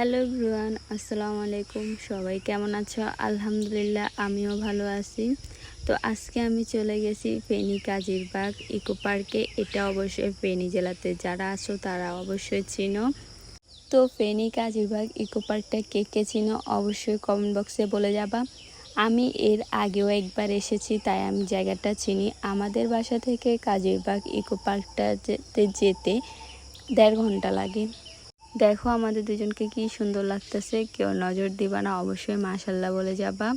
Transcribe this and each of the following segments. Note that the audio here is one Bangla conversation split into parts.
হ্যালো ব্রুয়ান আসসালামু আলাইকুম। সবাই কেমন আছো? আলহামদুলিল্লাহ, আমিও ভালো আছি। তো আজকে আমি চলে গেছি ফেনী কাজিরবাগ ইকো পার্কে। এটা অবশ্যই ফেনী জেলাতে যারা আছো, তারা অবশ্যই চিনো। তো ফেনী কাজিরবাগ ইকো পার্কটা কে কে চিনো, অবশ্যই কমেন্ট বক্সে বলে যাবা। আমি এর আগেও একবার এসেছি, তাই আমি জায়গাটা চিনি। আমাদের বাসা থেকে কাজিরবাগ ইকো পার্কটাতে যেতে দেড় ঘণ্টা লাগে। দেখো আমাদের দুজনকে কি সুন্দর লাগতেছে। কেউ নজর দিবা না, অবশ্যই মাশাল্লাহ বলে যাবা।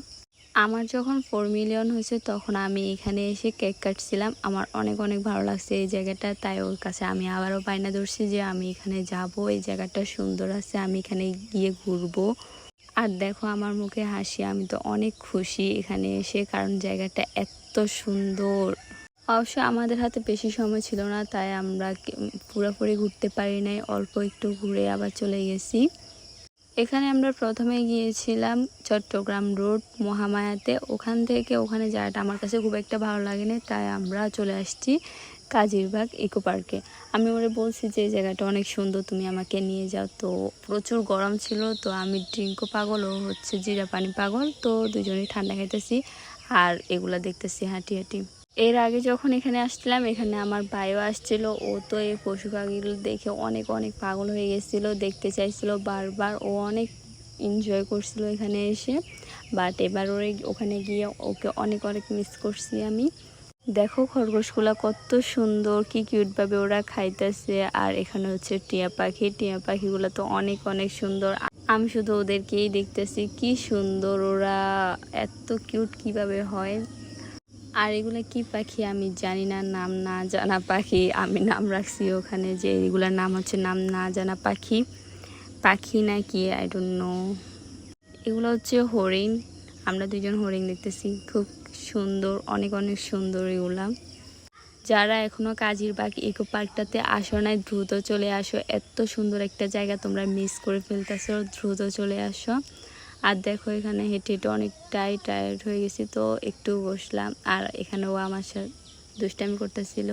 আমার যখন ফোর মিলিয়ন হয়েছে, তখন আমি এখানে এসে কেক কাটছিলাম। আমার অনেক অনেক ভালো লাগছে এই জায়গাটা, তাই ওর কাছে আমি আবারও বায়না ধরছি যে আমি এখানে যাব, এই জায়গাটা সুন্দর আছে, আমি এখানে গিয়ে ঘুরবো। আর দেখো আমার মুখে হাসি, আমি তো অনেক খুশি এখানে এসে, কারণ জায়গাটা এত সুন্দর। অবশ্য আমাদের হাতে বেশি সময় ছিল না, তাই আমরা পুরোপুরি ঘুরতে পারি নাই, অল্প একটু ঘুরে আবার চলে গেছি। এখানে আমরা প্রথমে গিয়েছিলাম চট্টগ্রাম রোড মহামায়াতে। ওখান থেকে ওখানে যাওয়াটা আমার কাছে খুব একটা ভালো লাগেনি, তাই আমরা চলে আসছি কাজিরবাগ ইকো পার্কে। আমি ওরে বলছি যে, এই জায়গাটা অনেক সুন্দর, তুমি আমাকে নিয়ে যাও। তো প্রচুর গরম ছিল, তো আমি ড্রিঙ্কও পাগল, ও হচ্ছে জিরা পানি পাগল, তো দুজনেই ঠান্ডা খাইতেছি। আর এগুলা দেখতেছি হাঁটি হাঁটি। এর আগে যখন এখানে আসছিলাম, এখানে আমার ভাইও আসছিল। ও তো এই পশু পাখিগুলো দেখে অনেক অনেক পাগল হয়ে গেছিল, দেখতে চাইছিল বারবার। ও অনেক এনজয় করছিল এখানে এসে। বাট এবার ওরে ওখানে গিয়ে ওকে অনেক অনেক মিস করছি আমি। দেখো খরগোশগুলা কত সুন্দর, কি কিউটভাবে ওরা খাইতেছে। আর এখানে হচ্ছে টিয়া পাখি। টিয়া পাখিগুলো তো অনেক অনেক সুন্দর। আমি শুধু ওদেরকেই দেখতেছি, কি সুন্দর ওরা, এত কিউট কীভাবে হয়। আর এগুলো কি পাখি আমি জানি না, নাম না জানা পাখি। আমি নাম রাখছি ওখানে যে এগুলোর নাম হচ্ছে নাম না জানা পাখি। পাখি না কি আই ডোন্ট নো এগুলো হচ্ছে হরিণ। আমরা দুজন হরিণ দেখতেছি। খুব সুন্দর, অনেক অনেক সুন্দর এগুলা। যারা এখনও কাজিরবাগ ইকো পার্কটাতে আসো নাই, দ্রুত চলে আসো। এত সুন্দর একটা জায়গা তোমরা মিস করে ফেলতেছো। দ্রুত চলে আসো। আর দেখো এখানে হেঁটে হেঁটে অনেকটাই টায়ার্ড হয়ে গেছি, তো একটু বসলাম। আর এখানেও আমার সাথে দুষ্টামি করতেছিল।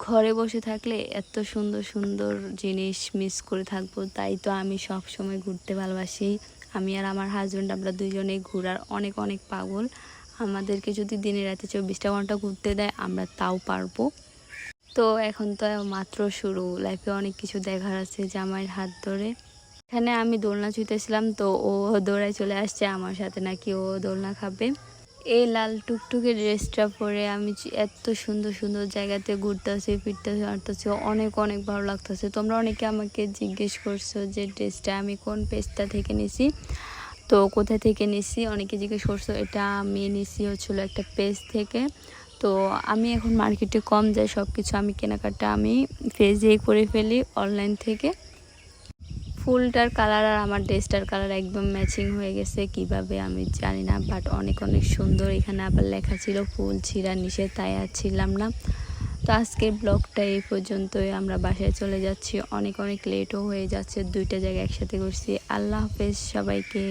ঘরে বসে থাকলে এত সুন্দর সুন্দর জিনিস মিস করে থাকব, তাই তো আমি সব সময় ঘুরতে ভালোবাসি। আমি আর আমার হাজব্যান্ড আমরা দুজনেই ঘোরার অনেক অনেক পাগল। আমাদেরকে যদি দিনে রাতে চব্বিশটা ঘণ্টা ঘুরতে দেয়, আমরা তাও পারব। তো এখন তো মাত্র শুরু। লাইফে অনেক কিছু দেখার আছে জামাইয়ের হাত ধরে। এখানে আমি দোলনা ছুঁতেছিলাম তো ও দৌড়ায় চলে আসছে, আমার সাথে নাকি ও দোলনা খাবে। এই লাল টুকটুকে ড্রেসটা পরে আমি এত সুন্দর সুন্দর জায়গাতে ঘুরতেছি, ফিরতেছি, হাঁটতেছি, অনেক অনেক ভালো লাগতেছে। তোমরা অনেকে আমাকে জিজ্ঞেস করছ যে ড্রেসটা আমি কোন পেজটা থেকে নিছি? তো কোথা থেকে নিছি? অনেকে জিজ্ঞেস করছ, এটা আমি নিছি হচ্ছিল একটা পেজ থেকে। তো আমি এখন মার্কেটে কম যাই সব কিছু আমি কেনাকাটা আমি পেজেই করে ফেলি, অনলাইন থেকে। ফুলটার কালার আর আমার ড্রেসটার কালার একদম ম্যাচিং হয়ে গেছে, কীভাবে আমি জানি না বাট অনেক অনেক সুন্দর। এখানে আবার লেখা ছিল, ফুল ছিঁড়া নিষেধ, তাই আর ছিলাম না। তো আজকে ব্লগটা এই পর্যন্তই, আমরা বাসায় চলে যাচ্ছি। অনেক অনেক লেটও হয়ে যাচ্ছে, দুইটা জায়গায় একসাথে করছি আল্লাহ হাফেজ সবাইকে।